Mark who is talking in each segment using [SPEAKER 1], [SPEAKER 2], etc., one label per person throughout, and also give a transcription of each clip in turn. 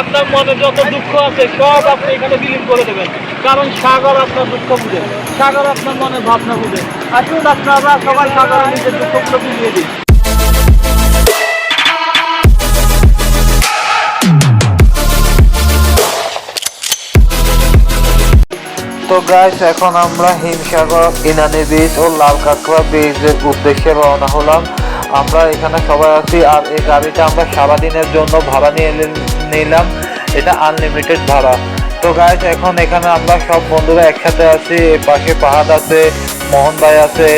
[SPEAKER 1] আপনার মনে যত দুঃখ আছে, সব আপনি এখানে বিলীন করে দেবেন। কারণ সাগর আপনার দুঃখ বুঝে। সাগর আপনার মনে ভাবনা বুঝে। আসুন, আপনারা সবাই সাগরের নিজের দুঃখগুলো বুঝিয়ে দিন।
[SPEAKER 2] তো গাইস এখন আমরা হিমসাগর, ইনানি বীজ ও লাল কাঁকড়া বীজের উদ্দেশ্যে রওনা হলাম। আমরা এখানে সবাই আছি আর এই গাড়িটা আমরা সারাদিনের জন্য ভাড়া নিয়ে নিলাম। এটা আনলিমিটেড ভাড়া। তো গাইস এখন এখানে আমরা সব বন্ধুরা একসাথে আছি। পাশে পাহাড় আছে, মোহন ভাই আছে,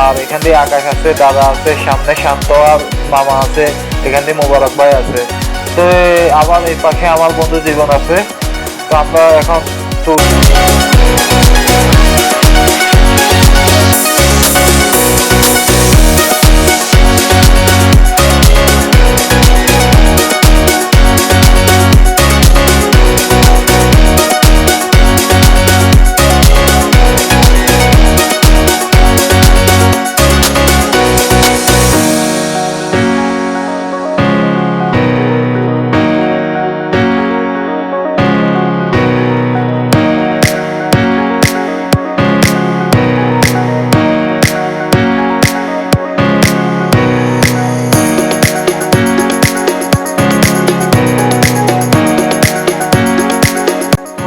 [SPEAKER 2] আর এখান দিয়ে আকাশ আছে, দাদা আছে, সামনে শান্ত আর মামা আছে, এখান দিয়ে মোবারক ভাই আছে। তো আবার এই পাশে আমার বন্ধু জীবন আছে। তো আমরা এখন তো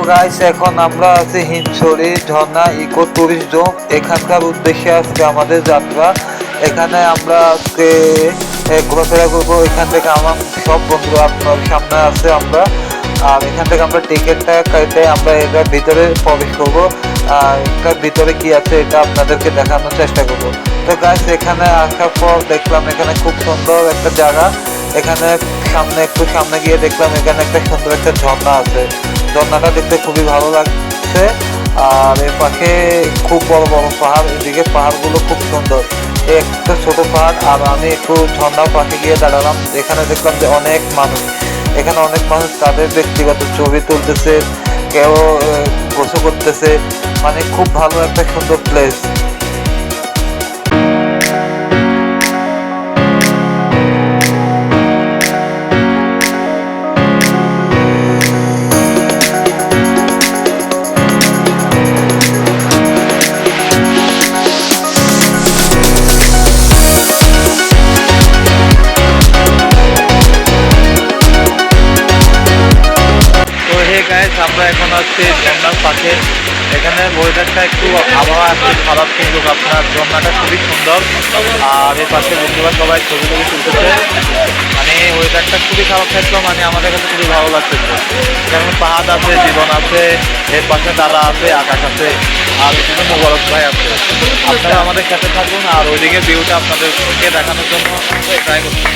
[SPEAKER 2] গাইস এখন আমরা আছি হিমছড়ি, ঝর্ণা, ইকো টুরিস্ট জোন এখানকার উদ্দেশ্যে আজকে আমাদের যাত্রা। এখানে আমরা আজকে ঘোরাফেরা করব। এখান থেকে আমার সব বন্ধু আপনার সামনে আছে আমরা। আর এখান থেকে আমরা টিকিটটা কেটে আমরা এটার ভিতরে প্রবেশ করব। আর এটার ভিতরে কি আছে এটা আপনাদেরকে দেখানোর চেষ্টা করব। তো গাইস এখানে আসার পর দেখলাম এখানে খুব সুন্দর একটা জায়গা। এখানে সামনে, একটু সামনে গিয়ে দেখলাম এখানে একটা সুন্দর একটা ঝর্ণা আছে। ঝর্ণাটা দেখতে খুবই ভালো লাগছে। আর এর পাশে খুব বড় বড় পাহাড়, এদিকে পাহাড়গুলো খুব সুন্দর। একটা ছোট পাহাড়, আর আমি একটু ঝর্ণার পাশে গিয়ে দাঁড়ালাম। এখানে দেখলাম যে অনেক মানুষ। এখানে অনেক মানুষ তাদের ব্যক্তিগত ছবি তুলতেছে, কেউ গোসো করতেছে। মানে খুব ভালো একটা সুন্দর প্লেস আমরা এখন আছি ঝর্ণার পাশে। এখানে ওয়েদারটা একটু আবহাওয়া একটু খারাপ, কিন্তু আপনার ঝর্ণাটা খুবই সুন্দর। আর এর পাশে বন্ধুরা সবাই ছবি টবি তুলতেছে। মানে ওয়েদারটা খুবই খারাপ থাকলেও মানে আমাদের কাছে খুবই ভালো লাগছে। যেমন পাহাড় আছে, জীবন আছে, এর পাশে দাদা আছে, আকাশ আছে, আর এখানে মোবারক ভাই আছে। আপনারা আমাদের সাথে থাকুন, আর ওইদিকে ভিউটা আপনাদেরকে দেখানোর জন্য ট্রাই করছি।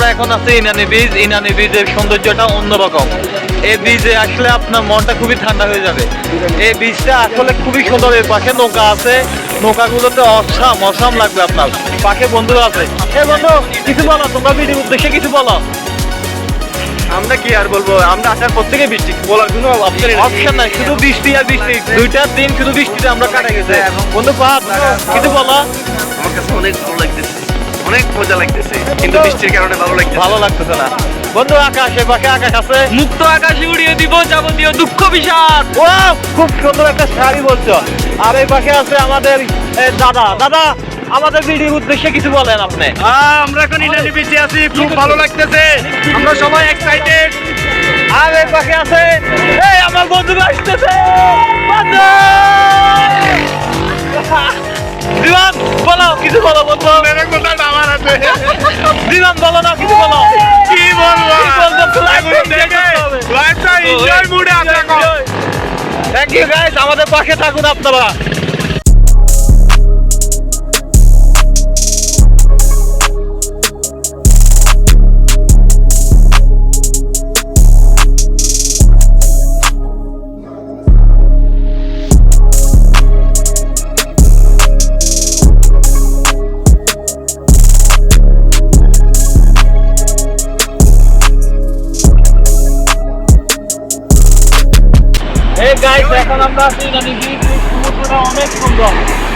[SPEAKER 2] আমরা এখন আছি ইনানি বীজ। ইনানি বীজের সৌন্দর্যটা অন্যরকম। এই বীজে আসলে আপনার মনটা খুবই ঠান্ডা হয়ে যাবে। এই বীজটা আসলে খুবই সুন্দর। এর পাশে নৌকা আছে। নৌকাগুলোতে অসাম অসাম লাগবে আপনার। পাশে বন্ধুরা আছে। এ বন্ধু কিছু বলো তোমরা বীজের উদ্দেশ্যে কিছু বলো।
[SPEAKER 3] আমরা কি আর বলব? আমরা আসার পর থেকে বৃষ্টি। বলার কোনো অপশন
[SPEAKER 1] অপশন নাই শুধু বৃষ্টি আর বৃষ্টি। দুইটা দিন শুধু বৃষ্টিতে আমরা কাটা গেছে। বন্ধু পাপ কিছু বলো।
[SPEAKER 3] আমার কাছে অনেক ভালো লাগতেছে। অনেক মজা লাগতেছে কিন্তু বৃষ্টির কারণে ভালো লাগতেছে।
[SPEAKER 1] ভালো লাগতেছে না। বন্ধু আকাশ এ পাশে আকাশ আছে।
[SPEAKER 3] মুক্ত আকাশে উড়িয়ে দিব যাবতীয় দুঃখ বিষাদ।
[SPEAKER 1] ও খুব সুন্দর একটা শাড়ি বলছো। আর এই পাশে আছে আমাদের দাদা। দাদা
[SPEAKER 2] আমাদের ভিডিওর উদ্দেশ্যে কিছু বলেন আপনি।
[SPEAKER 3] আমরা এখন ইনানি বিচে আছি খুব ভালো লাগতেছে। আমরা সবাই এক্সাইটেড
[SPEAKER 2] আর এর পাশে আছে এই আমার বন্ধু আসতেছে। বন্ধু! দিবান বলো কিছু বলো বন্ধু।
[SPEAKER 3] আমার আছে
[SPEAKER 2] দিবান বলো না কিছু বলো।
[SPEAKER 3] কি বলব?
[SPEAKER 2] কি বলব?
[SPEAKER 3] লাইফটা এনজয় মুডে আছে এখন।
[SPEAKER 2] থ্যাংক ইউ গাইস আমাদের পাশে থাকুন আপনারা।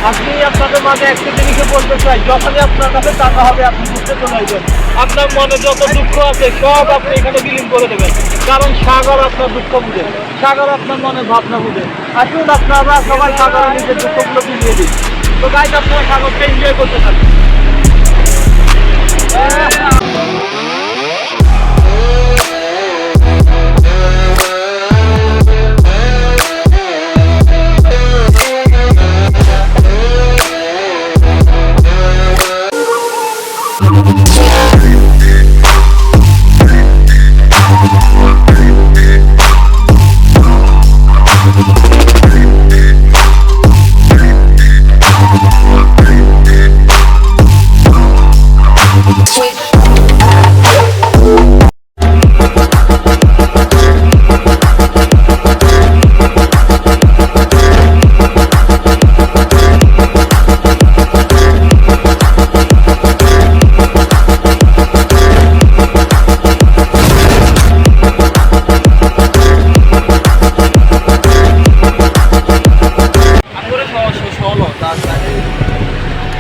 [SPEAKER 2] আজকে আপনাদের মাঝে একটা জিনিসও বলতে চাই। যখনই আপনার কাছে টাকা হবে, আপনি ঘুরতে চলে আসবেন। আপনার মনে যত দুঃখ আছে, সব আপনি এখানে বিলীন করে দেবেন। কারণ সাগর আপনার দুঃখ বুঝে। সাগর আপনার মনে ভাবনা বুঝে। আসুন, আপনারা সবাই সাগরের নিজের দুঃখগুলো বুঝিয়ে দিন। তো গাইস আপনারা সাগরকে এনজয় করতে থাকুন।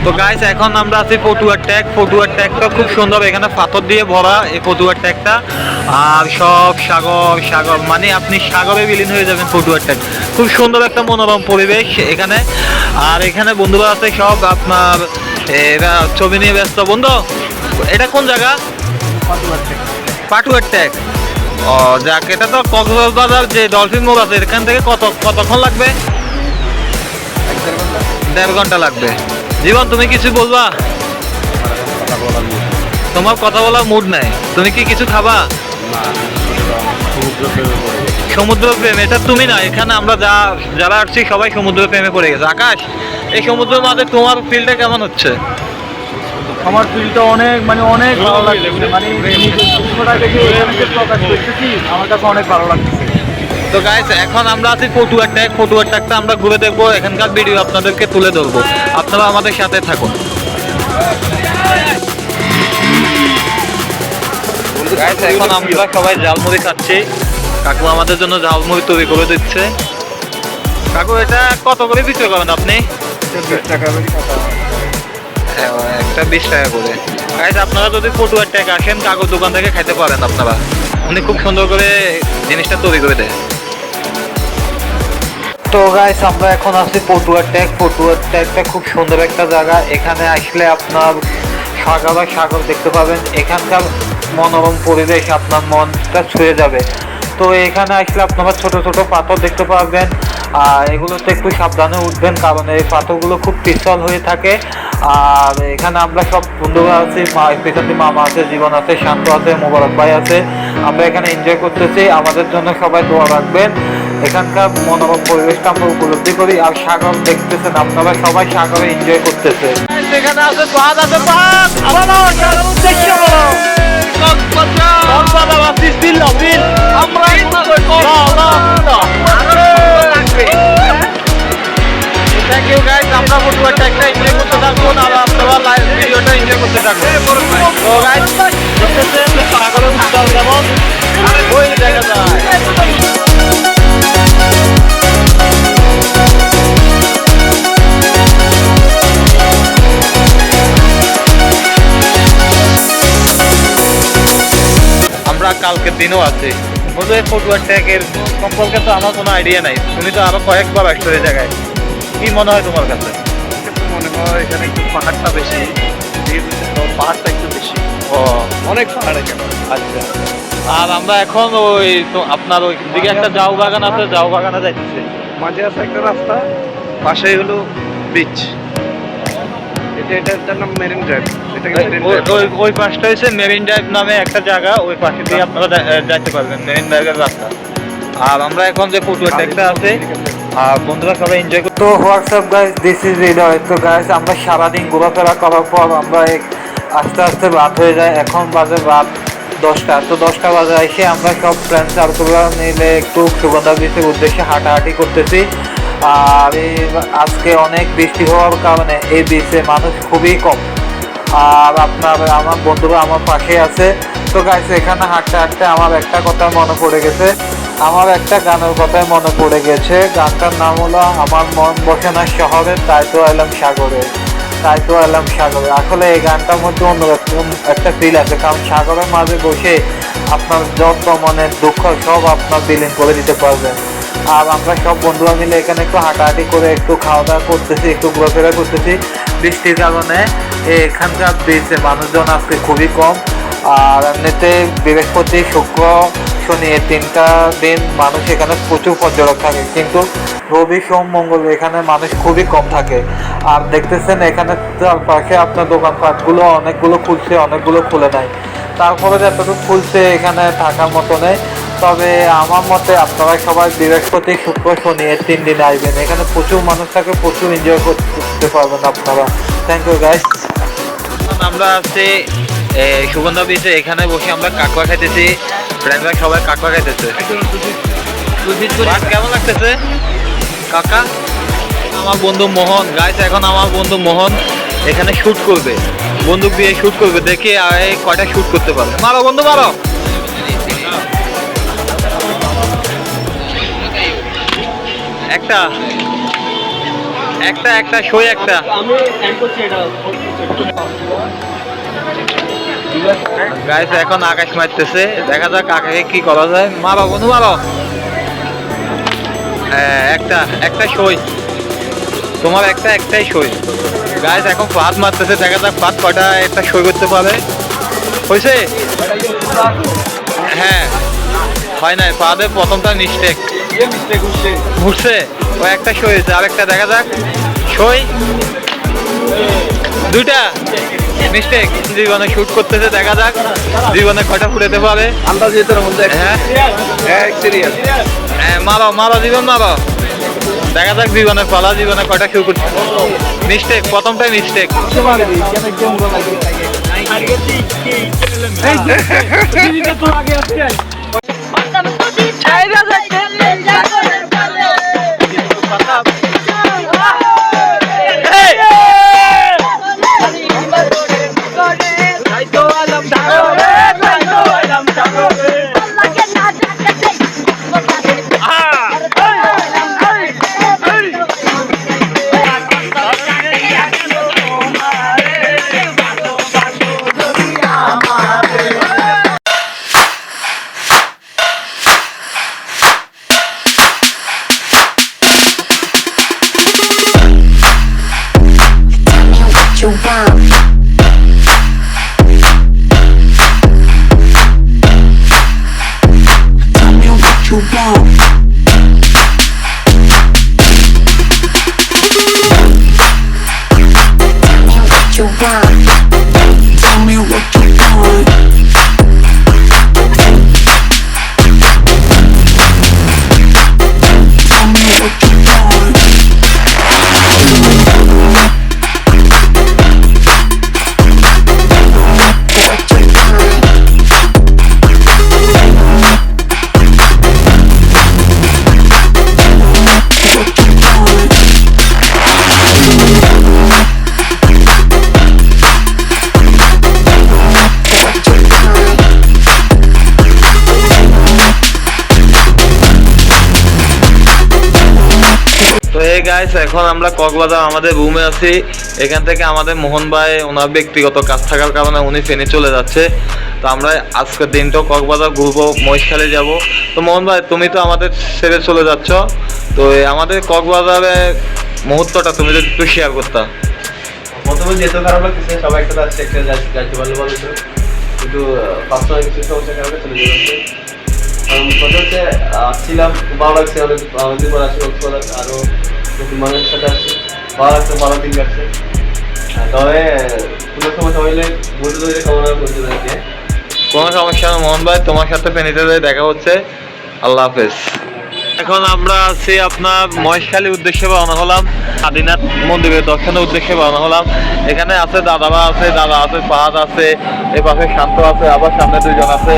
[SPEAKER 2] তো গাইস এখন আমরা আছি পটুয়ার ট্যাগ। পটুয়ার ট্যাগটা খুব সুন্দর। এখানে পাথর দিয়ে ভরা এই পটুয়ার ট্যাগটা। আর সব সাগর সাগর মানে আপনি সাগরে বিলীন হয়ে যাবেন পটুয়ার ট্যাগ। খুব সুন্দর একটা মনোরম পরিবেশ এখানে। আর এখানে বন্ধুরা আছে সব আপনার এরা ছবি নিয়ে ব্যস্ত। বন্ধু এটা কোন জায়গা? পাটুয়ার ট্যাগ। ও যাক এটা তো কক্সবাজার যে ডলফিন মোড় আছে এখান থেকে কত কতক্ষণ লাগবে? দেড় ঘণ্টা লাগবে। জীবন, তুমি কিছু বলবা? তোমার কথা বলার মুড নাই। তুমি কি কিছু খাবা? সমুদ্র প্রেম এটা তুমি না, এখানে আমরা যা, যারা আসছি সবাই সমুদ্র প্রেমে পড়ে গেছে। আকাশ, এই সমুদ্রের মাঝে তোমার ফিলটা কেমন হচ্ছে?
[SPEAKER 1] আমার ফিলটা অনেক মানে অনেক ভালো লাগছে। মানে আমার কাছে অনেক ভালো লাগছে।
[SPEAKER 2] তো গাইস এখন আমরা আছি পটুয়ার ট্যাগ। পটুয়ার ট্যাগটা আমরা ঘুরে দেখব। এখানকার ভিডিও আপনাদেরকে তুলে ধরবো। আপনারা আমাদের সাথে থাকুন। এখন আমরা সবাই ঝালমুড়ি খাচ্ছি। কাকু আমাদের জন্য ঝালমুড়ি তৈরি করে দিচ্ছে। কাকু, এটা কত করে বিক্রি করেন আপনি? একটা বিশ টাকা করে। গাইস আপনারা যদি পটুয়ার ট্যাগ আসেন, কাকুর দোকান থেকে খাইতে পারেন আপনারা। উনি খুব সুন্দর করে জিনিসটা তৈরি করে দেয়।
[SPEAKER 4] তো গাইস আমরা এখন আছি পটুয়ার ট্যাগ পটুয়ার ট্যাগটা খুব সুন্দর একটা জায়গা। এখানে আসলে আপনার সাগর আর সাগর দেখতে পাবেন। এখানকার মনোরম পরিবেশ, আপনার মনটা ছুঁয়ে যাবে। তো এখানে আসলে আপনারা ছোট ছোট পাথর দেখতে পাবেন আর এগুলোতে একটু সাবধানে উঠবেন, কারণ এই পাথরগুলো খুব পিছল হয়ে থাকে। আর এখানে আমরা সব বন্ধুরা আছি পেছনে মামা আছে, জীবন আছে, শান্ত আছে, মোবারক ভাই আছে। আমরা এখানে এনজয় করতেছি। আমাদের জন্য সবাই দোয়া রাখবেন। এখানকার মনোরম পরিবেশটা আমরা উপলব্ধি করি আর সাগর দেখতেছেন আপনারা সবাই সাগরে এনজয় করতেছে।
[SPEAKER 2] সেখানে আছে পাহাড় আছে পাহাড়। উদ্দেশ্য। না বিল আমরা থ্যাংক ইউ গাইস আমরা ফুটবল ট্যাগটা এনজয় করতে থাকুন আর আপনারা লাইভ ভিডিওটা এনজয় করতে থাকুন তো গাইস দেখতেছেন সাগরের উত্তাল যেমন ওই দেখা যায়। আমরা কালকের দিনও আছি। বুঝলে ফুটবল ট্যাগের সম্পর্কে তো আমার কোনো আইডিয়া নাই। তুমি তো আরও কয়েকবার আসছো এই জায়গায়। কি মনে হয় তোমার কাছে?
[SPEAKER 3] মনে আমার এখানে একটু পাহাড়টা বেশি পাহাড়টা একটু বেশি।
[SPEAKER 1] ও।
[SPEAKER 3] অনেক পাহাড় এখানে।
[SPEAKER 1] আচ্ছা। আর আমরা এখন ওই তো আপনার ওই দিকে একটা জাউ বাগান আছে জাউ বাগানে যাইতেছি।
[SPEAKER 3] মাঝে আছে একটা রাস্তা পাশেই হলো বিচ এটা এটা এটার নাম মেরিন ড্রাইভ।
[SPEAKER 1] ওই- ওই ওই পাশটা হচ্ছে মেরিন ড্রাইভ নামে একটা জায়গা ওই পাশে দিয়ে আপনারা যাইতে পারবেন মেরিন ড্রাইভের রাস্তা। আর আমরা এখন যে ফুটওয়ার ট্যাগটা আছে আর বন্ধুরা সবাই এনজয়
[SPEAKER 2] তো WhatsApp guys this is Hridoy তো গাইস আমরা সারাদিন ঘোরাফেরা করার পর আমরা আস্তে আস্তে রাত হয়ে যায়। এখন বাজে রাত দশটা। তো দশটা বাজে এসে আমরা সব ফ্রেন্ড সার্কেলরা মিলে একটু সুগন্ধা বিচের উদ্দেশ্যে হাঁটাহাঁটি করতেছি। আর আজকে অনেক বৃষ্টি হওয়ার কারণে এই বিচে মানুষ খুবই কম। আর আপনার আমার বন্ধুরা আমার পাশে আছে। তো গাইস এখানে হাঁটতে হাঁটতে আমার একটা কথা মনে পড়ে গেছে। আমার একটা গানের কথাই মনে পড়ে গেছে। গানটার নাম হলো আমার মন বসে না শহরে, তাই তো এলাম সাগরে। তাই তো এলাম সাগরে। আসলে এই গানটার মধ্যে অন্যরকম একটা ফিল আছে। কারণ সাগরের মাঝে বসে আপনার যত মনের দুঃখ সব আপনার বিলীন করে দিতে পারবেন আর আমরা সব বন্ধুরা মিলে এখানে একটু হাঁটাহাঁটি করে একটু খাওয়া দাওয়া করতেছি, একটু ঘোরাফেরা করতেছি। বৃষ্টির কারণে এখানকার বিচে মানুষজন আজকে খুবই কম। আর এমনিতে বৃহস্পতি, শুক্র, শনি এই তিনটা দিন মানুষ এখানে প্রচুর পর্যটক থাকে। কিন্তু রবি, সোম, মঙ্গল এখানে মানুষ খুবই কম থাকে। আর দেখতেছেন এখানে পাশে আপনার দোকানপাটগুলো, অনেকগুলো খুলছে, অনেকগুলো খুলে নেয় তারপরে যতটুকু খুলছে এখানে থাকার মতো নেই তবে আমার মতে আপনারা সবাই বৃহস্পতি, শুক্র, শনি এই তিন দিন আসবেন। এখানে প্রচুর মানুষ থাকে, প্রচুর এনজয় করতে পারবেন আপনারা। থ্যাংক ইউ গাইস
[SPEAKER 1] আমরা আছি সুগন্ধা বিচে এখানে বসে আমরা কাকুয়া খাইতেছি। ফ্রেন্ডরা সবাই কাকুয়া খাইতেছে। কেমন লাগতেছে? কাকা? আমার বন্ধু মোহন। গাইস এখন আমার বন্ধু মোহন এখানে শুট করবে। বন্দুক দিয়ে শুট করবে। দেখে কয়টা শুট করতে পারবে। মারো, বন্ধু, মারো। একটা। একটা একটা, সই একটা। গাইস এখন আকাশ মারতেছে। দেখা যাক আকাশে কি করা যায়। মারো বন্ধু, মারো। হ্যাঁ একটা একটা সই। তোমার একটা, একটাই সই। গাইস এখন ফাঁদ মারতেছে। দেখা যাক ফাঁদ কয়টা একটা সই করতে পারে। হয়েছে হ্যাঁ। হয় নাই ফাঁদের প্রথমটা মিস্টেক ঘুরছে ও একটা সই হয়েছে আরেকটা দেখা যাক সই দুইটা মিস্টেক জীবনে শুট করতেছে দেখা যাক জীবনে কয়টা ফুটাতে পারে
[SPEAKER 3] আন্দাজ যেতে মধ্যে
[SPEAKER 1] হ্যাঁ
[SPEAKER 3] এক সিরিয়াস
[SPEAKER 1] হ্যাঁ মারো মারো জীবন মারো দেখা যাক জীবনে পালা জীবনে কয়টা শুরু করছে মিস্টেক প্রথমটাই মিস্টেক
[SPEAKER 5] you
[SPEAKER 1] গাইস এখন আমরা কক্সবাজার আমাদের রুমে আছি। এখান থেকে আমাদের মোহন ভাই ওনার ব্যক্তিগত কাজ থাকার কারণে উনি ফেনে চলে যাচ্ছে। তো আমরা আজকের দিনটাও কক্সবাজার ঘুরবো মহিষখালী যাব। তো মোহন ভাই, তুমি তো আমাদের ছেড়ে চলে যাচ্ছ। তো আমাদের কক্সবাজারের মুহূর্তটা তুমি যদি একটু শেয়ার করতা।
[SPEAKER 6] প্রথমে যেতে খারাপ সবাই একসাথে আসছে একটা যাইতে পারলে ভালো ছিল কিন্তু পার্সোনাল কিছু সমস্যার কারণে চলে কারণ কথা হচ্ছে আসছিলাম ভালো লাগছে অনেক অনেকদিন পর আরও মানুষের সাথে ভালো দিন কাটছে তবে কোনো সমস্যা কামনা করতে
[SPEAKER 2] কোনো সমস্যা নেই মোহন ভাই, তোমার সাথে ফেনীতে দেখা হচ্ছে। আল্লাহ হাফেজ। এখন আমরা আছি আপনার মহেশখালী উদ্দেশ্যে রওনা হলাম, আদিনাথ মন্দিরের দর্শনের উদ্দেশ্যে রওনা হলাম। এখানে আছে দাদাবা আছে, দাদা আছে পাহাড় আছে, এই পাশে শান্ত আছে, আবার সামনে দুজন আছে।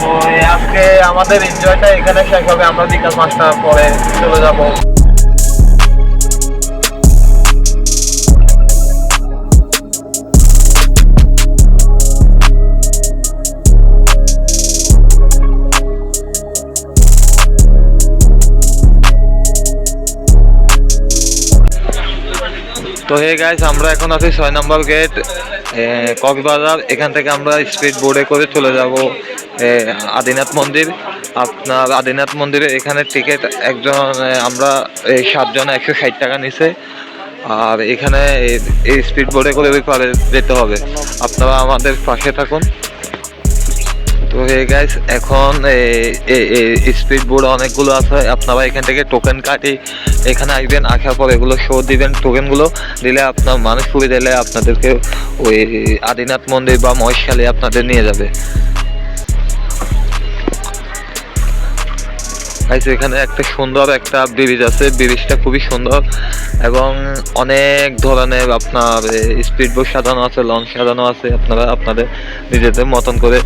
[SPEAKER 2] তো আজকে আমাদের এনজয়টা এখানে শেষ হবে, আমরা বিকাল পাঁচটার পরে চলে যাব। তো হে গাইস আমরা এখন আছি ছয় নম্বর গেট কক্সবাজার। এখান থেকে আমরা স্পিড বোর্ডে করে চলে যাব আদিনাথ মন্দির। আপনার আদিনাথ মন্দিরে এখানে টিকিট একজন আমরা এই সাতজন একশো ষাট টাকা নিছে। আর এখানে এই- স্পিড বোর্ডে করে ওই পারে যেতে হবে। আপনারা আমাদের পাশে থাকুন। তো হে গাইস এখন স্পিড বোর্ড অনেকগুলো আছে, আপনারা এখান থেকে টোকেন কাটি এখানে আসবেন আসার পর এগুলো শো দিবেন টোকেনগুলো দিলে আপনার মানুষ পুরি দিলে আপনাদেরকে ওই আদিনাথ মন্দির বা মহেশখালী আপনাদের নিয়ে যাবে। গাইস এখানে একটা সুন্দর একটা ব্রিজ আছে। ব্রিজটা খুবই সুন্দর এবং অনেক ধরনের আপনার স্পিড বোট সাজানো আছে, লঞ্চ সাজানো আছে। আপনারা আপনাদের নিজেদের মতন করে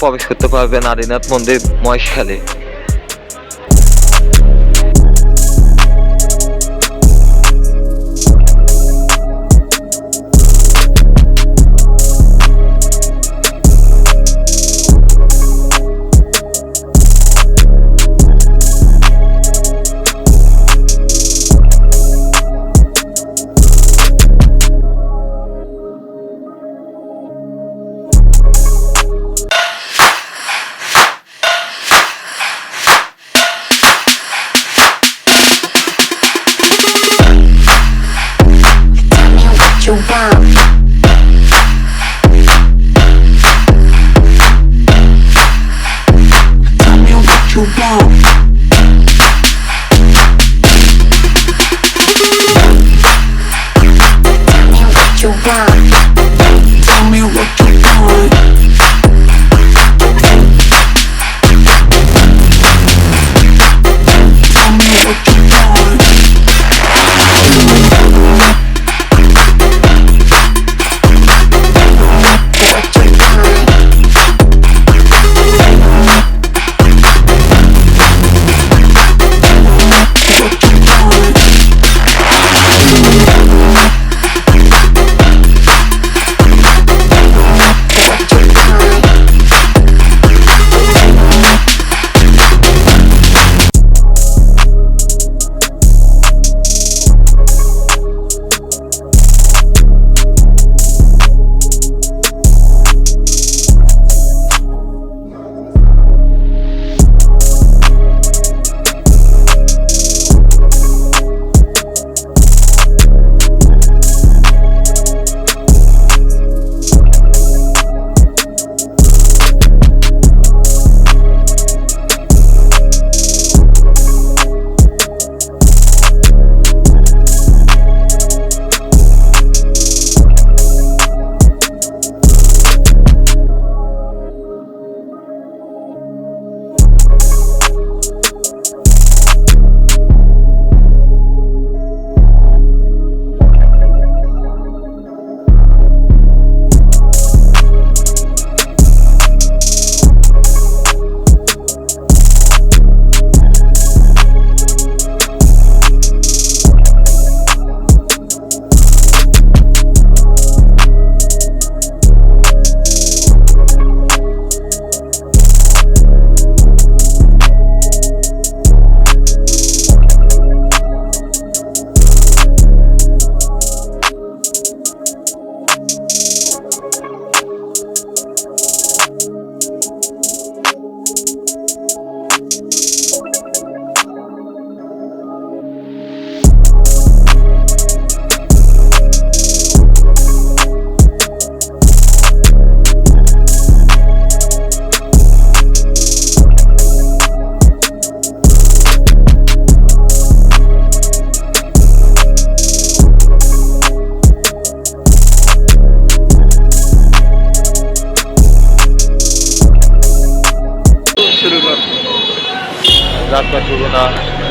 [SPEAKER 2] প্রবেশ করতে পারবেন আদিনাথ মন্দির মহেশখালী।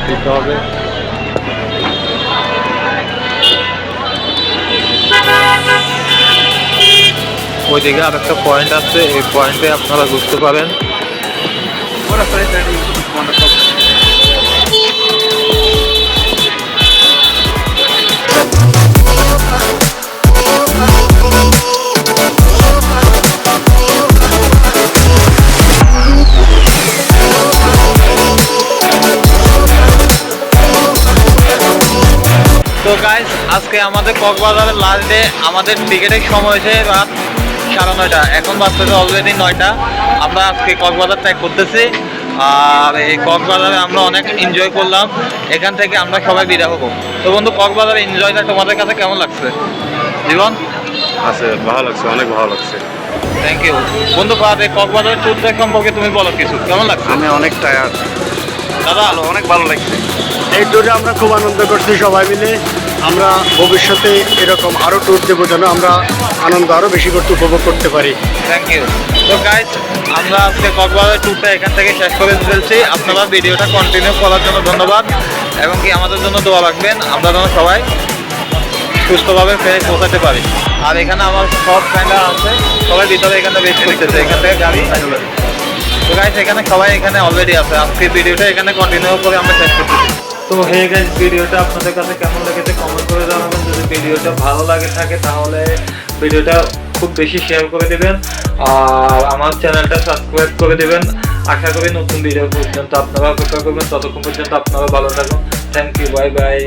[SPEAKER 2] যেতে হবে। ওইদিকে আর একটা পয়েন্ট আছে এই পয়েন্টে আপনারা বুঝতে পারেন। আমাদের কক্সবাজারের লাস্ট ডে আমাদের টিকিটের সময় হয়েছে রাত সাড়ে নয়টা। এখন বাজতেছে অলরেডি নয়টা। আমরা আজকে কক্সবাজার ট্র্যাক করতেছি। আর এই কক্সবাজারে আমরা অনেক এনজয় করলাম। এখান থেকে আমরা সবাই বিদায় হব। তো বন্ধু কক্সবাজারের এনজয়টা তোমাদের কাছে কেমন লাগছে? জীবন?
[SPEAKER 3] আছে ভালো লাগছে অনেক ভালো লাগছে।
[SPEAKER 2] থ্যাংক ইউ বন্ধু এই কক্সবাজারের ট্যুর ট্র্যাক সম্পর্কে তুমি বলো কিছু। কেমন লাগছে?
[SPEAKER 3] আমি অনেক টায়ার্ড
[SPEAKER 2] দাদা?
[SPEAKER 3] অনেক ভালো লাগছে।
[SPEAKER 7] এই ট্যুরে আমরা খুব আনন্দ করছি সবাই মিলে। আমরা ভবিষ্যতে এরকম আরও ট্যুর দেবো যেন আমরা আনন্দ আরও বেশি করতে, উপভোগ করতে পারি।
[SPEAKER 2] থ্যাংক ইউ তো গাইজ আমরা আজকে কক্সবাজার ট্যুরটা এখান থেকে শেষ করে ফেলছি। আপনারা ভিডিওটা কন্টিনিউ করার জন্য ধন্যবাদ এবং কি আমাদের জন্য দোয়া রাখবেন। আমরা যেন সবাই সুস্থভাবে ফেরে পৌঁছাতে পারি। আর এখানে আমার সব ফ্রেন্ডরা আছে। সবাই ভিতরে এখানে বেশ করতেছে। এখান থেকে গাড়ি তো গাইজ এখানে সবাই এখানে অলরেডি আছে। আজকে ভিডিওটা এখানে কন্টিনিউ করে আমরা শেষ করতেছি। তো হে গাইজ ভিডিওটা আপনাদের কাছে কেমন লেগেছে কমেন্ট করে জানাবেন। যদি ভিডিওটা ভালো লাগে থাকে, তাহলে ভিডিওটা খুব বেশি শেয়ার করে দেবেন আর আমার চ্যানেলটা সাবস্ক্রাইব করে দেবেন। আশা করি নতুন ভিডিও পর্যন্ত আপনারা অপেক্ষা করবেন। ততক্ষণ পর্যন্ত আপনারা ভালো থাকুন। Thank you bye bye